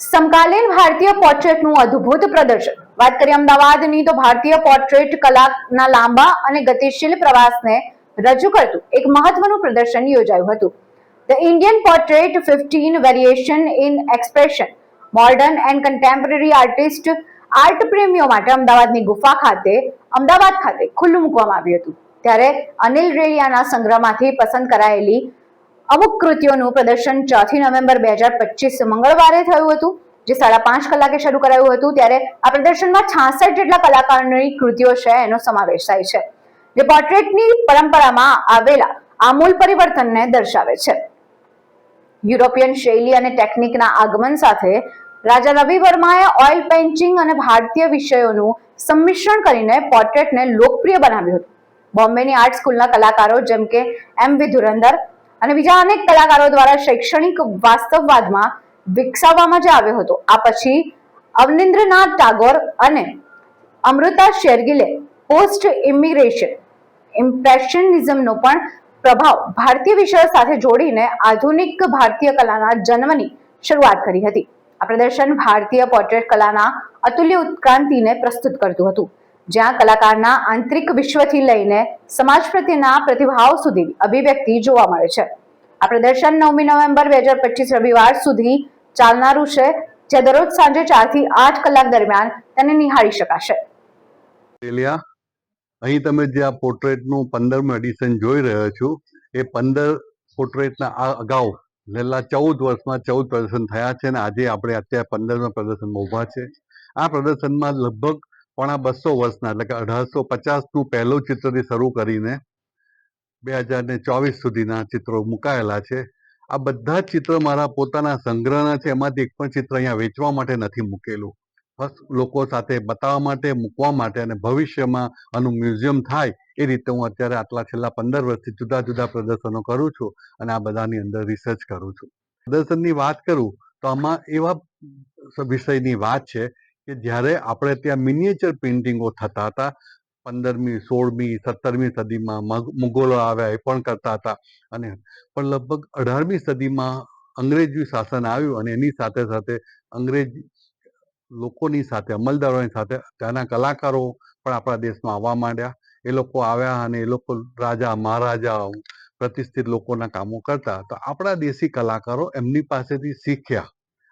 સમકાલીન ભારતીય પોર્ટ્રેટનું અદ્ભુત પ્રદર્શન. વાત કરીએ અમદાવાદની, તો ભારતીય પોર્ટ્રેટ કલાના લાંબા અને ગતિશીલ પ્રવાસને રજૂ કરતું એક મહત્વનું પ્રદર્શન યોજાયું હતું. The Indian portrait fifteen variation in expression modern and contemporary artist art પ્રેમીઓ માટે અમદાવાદની ગુફા ખાતે, અમદાવાદ ખાતે ખુલ્લું મૂકવામાં આવ્યું હતું. ત્યારે અનિલ રેડિયાના સંગ્રહમાંથી પસંદ કરાયેલી અમુક કૃતિઓનું પ્રદર્શન ચોથી નવેમ્બર બે હજાર પચીસ મંગળવારે થયું હતું, જે સાડા પાંચ કલાકે શરૂ કરાયું હતું, ત્યારે આ પ્રદર્શનમાં છાસઠ જેટલા કલાકારોની કૃતિઓ છે, એનો સમાવેશ થાય છે. જે પોર્ટ્રેટની પરંપરામાં આવેલા આમૂલ પરિવર્તનને દર્શાવે છે. યુરોપિયન શૈલી અને ટેકનિકના આગમન સાથે રાજા રવિ વર્માએ ઓઇલ પેઇન્ટિંગ અને ભારતીય વિષયોનું સંમિશ્રણ કરીને પોર્ટ્રેટને લોકપ્રિય બનાવ્યું હતું. બોમ્બેની આર્ટ સ્કૂલના કલાકારો જેમ કે એમ વી ધુરંધર અને બીજા અનેક કલાકારો દ્વારા શૈક્ષણિક વાસ્તવવાદમાં વિકસાવવામાં જે આવ્યો હતો, આ પછી અવનિન્દ્રનાથ ટાગોર અને અમૃતા શેરગિલે પોસ્ટ ઇમિગ્રેશન, ઇમ્પ્રેશનિઝમનો પણ પ્રભાવ ભારતીય વિષયો સાથે જોડીને આધુનિક ભારતીય કલાના જન્મની શરૂઆત કરી હતી. આ પ્રદર્શન ભારતીય પોર્ટ્રેટ કલાના અતુલ્ય ઉત્ક્રાંતિને પ્રસ્તુત કરતું હતું. જ્યાં કલાકારના આંતરિક વિશ્વથી લઈને સમાજ પ્રત્યેના પ્રતિભાવ સુધી અભિવ્યક્તિ જોવા મળે છે. આ પ્રદર્શન નવમી નવેમ્બર બે હજાર પચીસ રવિવાર સુધી ચાલનારું છે, જે દરરોજ સાંજે ચારથી આઠ કલાક દરમિયાન તેને નિહાળી શકાશે. અહીં તમે જે આ પોર્ટ્રેટનું પંદરમું એડિશન જોઈ રહ્યો છો, એ પંદર પોર્ટ્રેટના આ અગાઉ છેલ્લા ચૌદ વર્ષમાં ચૌદ પ્રદર્શન થયા છે અને આજે આપણે અત્યારે પંદરમા પ્રદર્શનમાં ઊભા છે. આ પ્રદર્શનમાં લગભગ પોણા બસો વર્ષના, એટલે કે અઢારસો પચાસનું પહેલું ચિત્રથી શરૂ કરીને બે હજાર ને ચોવીસ સુધીના ચિત્રો મુકાયેલા છે. આ બધા જ ચિત્ર મારા પોતાના સંગ્રહના છે, એમાંથી એક પણ ચિત્ર અહીંયા વેચવા માટે નથી મૂકેલું. બસ લોકો સાથે બતાવવા માટે, મૂકવા માટે અને ભવિષ્યમાં આનું મ્યુઝિયમ થાય એ રીતે હું અત્યારે આટલા છેલ્લા પંદર વર્ષથી જુદા જુદા પ્રદર્શનો કરું છું અને આ બધાની અંદર રિસર્ચ કરું છું. પ્રદર્શનની વાત કરું તો આમાં એવા વિષયની વાત છે કે જ્યારે આપણે ત્યાં મિનિએચર પેઇન્ટિંગો થતા હતા, પંદરમી, સોળમી, સત્તરમી સદીમાં મુગલો આવ્યા એ પણ કરતા હતા. અને પણ લગભગ અઢારમી સદીમાં અંગ્રેજી શાસન આવ્યું અને એની સાથે સાથે અંગ્રેજ લોકોની સાથે, અમલદારોની સાથે ત્યાંના કલાકારો પણ આપણા દેશમાં આવવા માંડ્યા. એ લોકો આવ્યા અને એ લોકો રાજા મહારાજા પ્રતિષ્ઠિત લોકોના કામો કરતા તો આપણા દેશી કલાકારો એમની પાસેથી શીખ્યા.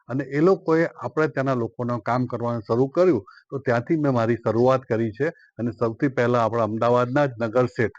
અને એ લોકોએ આપણે ત્યાંના લોકોનું કામ કરવાનું શરૂ કર્યું, તો ત્યાંથી મેં મારી શરૂઆત કરી છે અને સૌથી પહેલા આપણા અમદાવાદના જ નગર શેઠ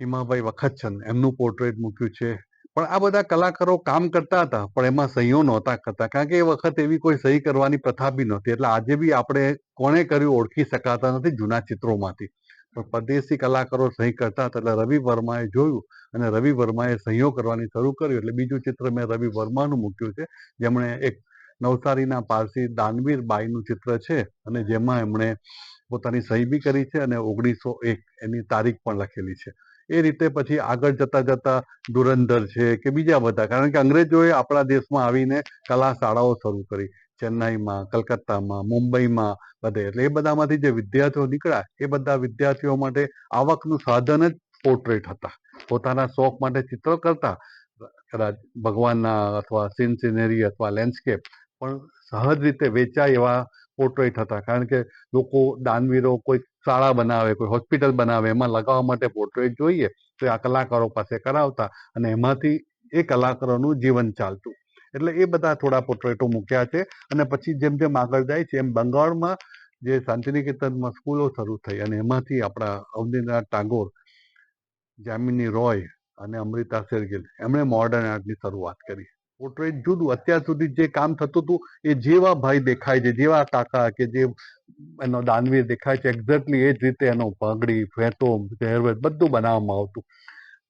હિમાભાઈ વખતચંદ એમનું પોર્ટ્રેટ મૂક્યું છે. પણ આ બધા કલાકારો કામ કરતા હતા, પણ એમાં સહીઓ નહોતા કરતા, કારણ કે એ વખત એવી કોઈ સહી કરવાની પ્રથા બી નહોતી. એટલે આજે બી આપણે કોણે કર્યું ઓળખી શકાતા નથી જૂના ચિત્રોમાંથી. પણ પરદેશી કલાકારો સહી કરતા એટલે રવિ વર્માએ જોયું અને રવિ વર્માએ સહીઓ કરવાની શરૂ કર્યું એટલે બીજું ચિત્ર મેં રવિ વર્માનું મૂક્યું છે. જેમણે એક નવસારીના પારસી દાનવીર બાઈનું ચિત્ર છે અને જેમાં એમણે પોતાની સહી બી કરી છે અને ઓગણીસો એક એની તારીખ પણ લખેલી છે. એ રીતે પછી આગળ જતા જતા ધુરંધર છે કે બીજા બધા. કારણ કે અંગ્રેજોએ આપણા દેશમાં આવીને કલા શાળાઓ શરૂ કરી. ચેન્નાઈમાં, કલકત્તામાં, મુંબઈમાં બધે. એટલે એ બધામાંથી જે વિદ્યાર્થીઓ નીકળ્યા, એ બધા વિદ્યાર્થીઓ માટે આવકનું સાધન જ પોર્ટ્રેટ હતા. પોતાના શોખ માટે ચિત્રો કરતા. કદાચ ભગવાનના અથવા સીન સિનેરી અથવા લેન્ડસ્કેપ પણ સહજ રીતે વેચાય એવા પોર્ટ્રેટ હતા. કારણ કે લોકો દાનવીરો કોઈ શાળા બનાવે, કોઈ હોસ્પિટલ બનાવે, એમાં લગાવવા માટે પોર્ટ્રેટ જોઈએ. તો આ કલાકારો પાસે કરાવતા અને એમાંથી એ કલાકારોનું જીવન ચાલતું. એટલે એ બધા થોડા પોર્ટ્રેટો મૂક્યા છે અને પછી જેમ જેમ આગળ જાય છે, એમ બંગાળમાં જે શાંતિનિકેતનમાં સ્કૂલો શરૂ થઈ અને એમાંથી આપણા અવનીન્દ્રનાથ ટાગોર, જામિની રોય અને અમૃતા શેરગિલ, એમણે મોડર્ન આર્ટની શરૂઆત કરી. પોર્ટ્રેટ જુદું, અત્યાર સુધી જે કામ થતું હતું એ જેવા ભાઈ દેખાય છે, જેવા કાકા કે જે એનો દાનવીર દેખાય છે એક્ઝેક્ટલી એ જ રીતે એનો પગડી ફેંટો પહેરવેશ બધું બનાવવામાં આવતું.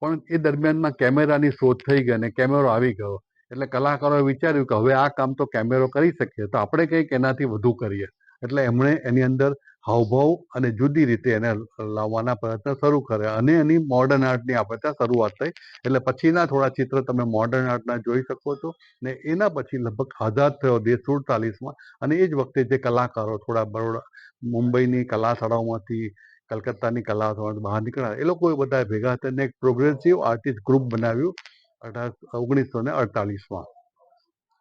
પણ એ દરમિયાનમાં કેમેરાની શોધ થઈ ગઈ અને કેમેરો આવી ગયો. એટલે કલાકારોએ વિચાર્યું કે હવે આ કામ તો કેમેરો કરી શકીએ, તો આપણે કંઈક એનાથી વધુ કરીએ. એટલે એમણે એની અંદર હાવભાવ અને જુદી રીતે એને લાવવાના પ્રયત્ન શરૂ કર્યા અને એની મોડર્ન આર્ટની આપણે ત્યાં શરૂઆત થઈ. એટલે પછીના થોડા ચિત્ર તમે મોડર્ન આર્ટના જોઈ શકો છો ને એના પછી લગભગ આઝાદ થયો દેશ સુડતાલીસમાં અને એ જ વખતે જે કલાકારો થોડા બરોડા મુંબઈની કલા શાળાઓમાંથી કલકત્તાની કલા બહાર નીકળ્યા, એ લોકો બધા ભેગા થઈને એક પ્રોગ્રેસિવ આર્ટિસ્ટ ગ્રુપ બનાવ્યું. અઢાર, ઓગણીસો ને અડતાલીસમાં.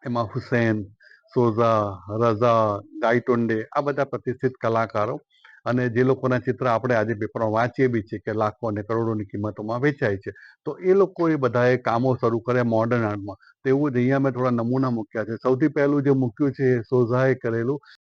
એમાં હુસેન, સોઝા, રઝા ગાયટોંડે આ બધા પ્રતિષ્ઠિત કલાકારો અને જે લોકોના ચિત્ર આપણે આજે પેપરમાં વાંચીએ બી છીએ કે લાખો અને કરોડોની કિંમતોમાં વેચાય છે. તો એ લોકોએ બધાએ કામો શરૂ કર્યા મોડર્ન આર્ટમાં તેવું જ અહીંયા મેં થોડા નમૂના મૂક્યા છે. સૌથી પહેલું જે મૂક્યું છે એ સોઝાએ કરેલું